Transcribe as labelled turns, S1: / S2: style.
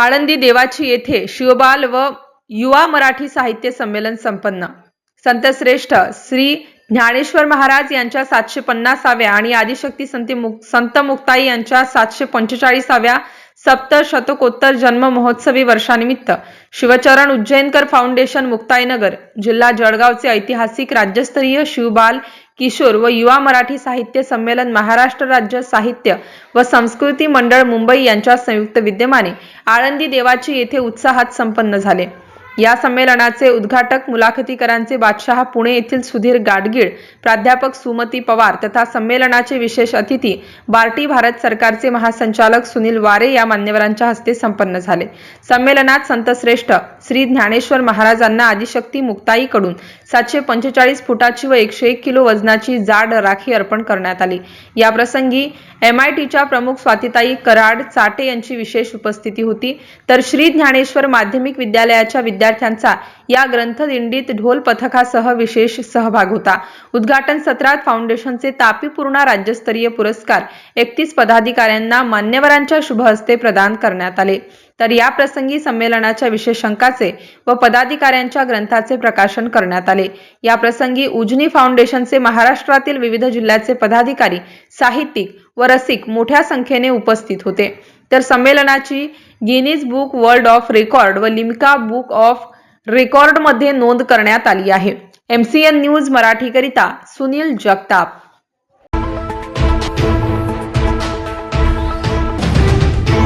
S1: आळंदी देवाची येथे शिवबाल व युवा मराठी साहित्य संमेलन संपन्न. संतश्रेष्ठ श्री ज्ञानेश्वर महाराज यांच्या सातशे पन्नासाव्या आणि आदिशक्ती संत संत मुक्ताई यांच्या सातशे पंचेचाळीसाव्या सप्तशतकोत्तर जन्म महोत्सवी वर्षानिमित्त शिवचरण उज्जैनकर फाउंडेशन मुक्ताईनगर जिल्हा जळगावचे ऐतिहासिक राज्यस्तरीय शिवबाल किशोर व युवा मराठी साहित्य संमेलन महाराष्ट्र राज्य साहित्य व संस्कृती मंडळ मुंबई यांच्या संयुक्त विद्यमाने आळंदी देवाची येथे उत्साहात संपन्न झाले. या संमेलनाचे उद्घाटक मुलाखतीकरांचे बादशहा पुणे येथील सुधीर गाडगीळ प्राध्यापक सुमती पवार तथा संमेलनाचे विशेष अतिथी बार्टी भारत सरकारचे महासंचालक सुनील वारे या मान्यवरांच्या हस्ते संपन्न झाले. संमेलनात संतश्रेष्ठ श्री ज्ञानेश्वर महाराजांना आदिशक्ती मुक्ताईकडून सातशे पंचेचाळीस फुटाची व एकशे एक किलो वजनाची जाड राखी अर्पण करण्यात आली. या प्रसंगी एम आय टीच्या प्रमुख स्वातिताई कराड चाटे यांची विशेष उपस्थिती होती. तर श्री ज्ञानेश्वर माध्यमिक विद्यालयाच्या विद्यार्थ्यांचा या ग्रंथदिंडीत ढोल पथकासह विशेष सहभाग होता. उद्घाटन सत्रात फाउंडेशनचे तापी पूर्णा राज्यस्तरीय पुरस्कार एकतीस पदाधिकाऱ्यांना मान्यवरांच्या शुभ हस्ते प्रदान करण्यात आले. तर या प्रसंगी संमेलनाच्या विशेषांकाचे व पदाधिकाऱ्यांच्या ग्रंथाचे प्रकाशन करण्यात आले. या प्रसंगी उजनी फाउंडेशनचे महाराष्ट्रातील विविध जिल्ह्याचे पदाधिकारी साहित्यिक व रसिक मोठ्या संख्येने उपस्थित होते. तर संमेलनाची Guinness book world of record व लिम्का बुक ऑफ रेकॉर्डमध्ये नोंद करण्यात आली आहे. एम सी एन न्यूज मराठीकरिता सुनील जगताप.